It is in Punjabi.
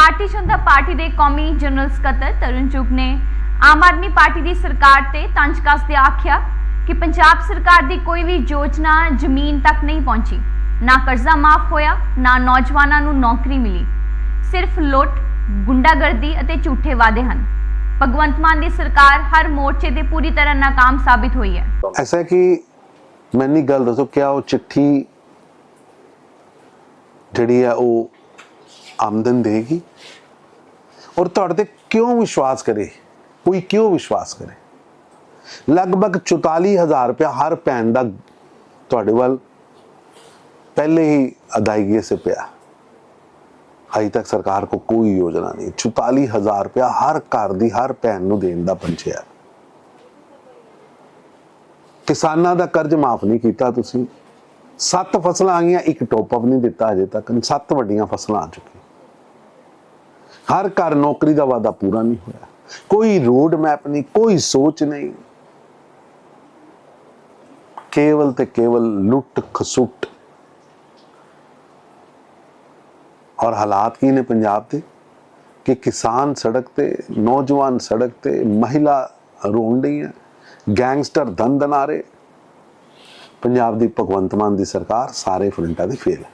ਭਾਰਤੀ ਜਨਤਾ ਪਾਰਟੀ ਦੇ ਕੌਮੀ ਜਨਰਲ ਸਕੱਤਰ ਤਰੁਣ ਚੁੱਗ ਨੇ ਆਮ ਆਦਮੀ ਪਾਰਟੀ ਦੀ ਸਰਕਾਰ ਤੇ ਤੰਜ ਕੱਸਦੇ ਆਖਿਆ ਕਿ ਪੰਜਾਬ ਸਰਕਾਰ ਦੀ ਕੋਈ ਵੀ ਯੋਜਨਾ ਜ਼ਮੀਨ ਤੱਕ ਨਹੀਂ ਪਹੁੰਚੀ। ਨਾ ਕਰਜ਼ਾ ਮਾਫ ਹੋਇਆ, ਨਾ ਨੌਜਵਾਨਾਂ ਨੂੰ ਨੌਕਰੀ ਮਿਲੀ। ਸਿਰਫ ਲੁੱਟ, ਗੁੰਡਾਗਰਦੀ ਅਤੇ ਝੂਠੇ ਵਾਅਦੇ ਹਨ। ਭਗਵੰਤ ਮਾਨ ਦੀ ਸਰਕਾਰ ਹਰ ਮੋਰਚੇ ਤੇ ਪੂਰੀ ਤਰ੍ਹਾਂ ਨਾਕਾਮ ਸਾਬਿਤ ਹੋਈ ਹੈ। ਐਸਾ ਕਿ ਮੈਨੂੰ ਗੱਲ ਦੱਸੋ, ਕਿਆ ਉਹ ਚਿੱਠੀ ਜਿਹੜੀ ਹੈ ਉਹ ਆਮਦਨ ਦੇਗੀ? ਔਰ ਤੁਹਾਡੇ ਤੇ ਕਿਉਂ ਵਿਸ਼ਵਾਸ ਕਰੇ? ਕੋਈ ਕਿਉਂ ਵਿਸ਼ਵਾਸ ਕਰੇ? ਲਗਭਗ 44000 ਰੁਪਇਆ ਹਰ ਭੈਣ ਦਾ ਤੁਹਾਡੇ ਵੱਲ ਪਹਿਲੇ ਹੀ ਅਦਾਇਗੀ ਸੇ ਪਿਆ। ਅਜੇ ਤੱਕ ਸਰਕਾਰ ਕੋ ਕੋਈ ਯੋਜਨਾ ਨਹੀਂ। 44000 ਰੁਪਇਆ ਹਰ ਘਰ ਦੀ ਹਰ ਭੈਣ ਨੂੰ ਦੇਣ ਦਾ ਪੰਚਿਆ ਕਿਸਾਨਾਂ ਦਾ ਕਰਜ਼ ਮਾਫ ਨਹੀਂ ਕੀਤਾ ਤੁਸੀਂ। ਸੱਤ ਫਸਲਾਂ ਆ ਗਈਆਂ ਇੱਕ ਟੋਪ ਅਪ ਨਹੀਂ ਦਿੱਤਾ ਅਜੇ ਤੱਕ। ਸੱਤ ਵੱਡੀਆਂ ਫਸਲਾਂ ਆ ਚੁੱਕੀਆਂ। ਹਰ ਘਰ ਨੌਕਰੀ ਦਾ ਵਾਅਦਾ ਪੂਰਾ ਨਹੀਂ ਹੋਇਆ। ਕੋਈ ਰੋਡ ਮੈਪ ਨਹੀਂ, ਕੋਈ ਸੋਚ ਨਹੀਂ। ਕੇਵਲ ਤੇ ਕੇਵਲ ਲੁੱਟ ਖਸੁੱਟ। ਔਰ ਹਾਲਾਤ ਕੀ ਨੇ ਪੰਜਾਬ ਦੇ? ਕਿ ਕਿਸਾਨ ਸੜਕ ਤੇ, ਨੌਜਵਾਨ ਸੜਕ ਤੇ ਮਹਿਲਾ ਰੋਣ ਰਹੀ ਹੈ ਗੈਂਗਸਟਰ ਦੰਦਨਾਰੇ ਪੰਜਾਬ ਦੀ ਭਗਵੰਤ ਮਾਨ ਦੀ ਸਰਕਾਰ ਸਾਰੇ ਫਰੰਟਾਂ ਤੇ ਫੇਲ ਹੈ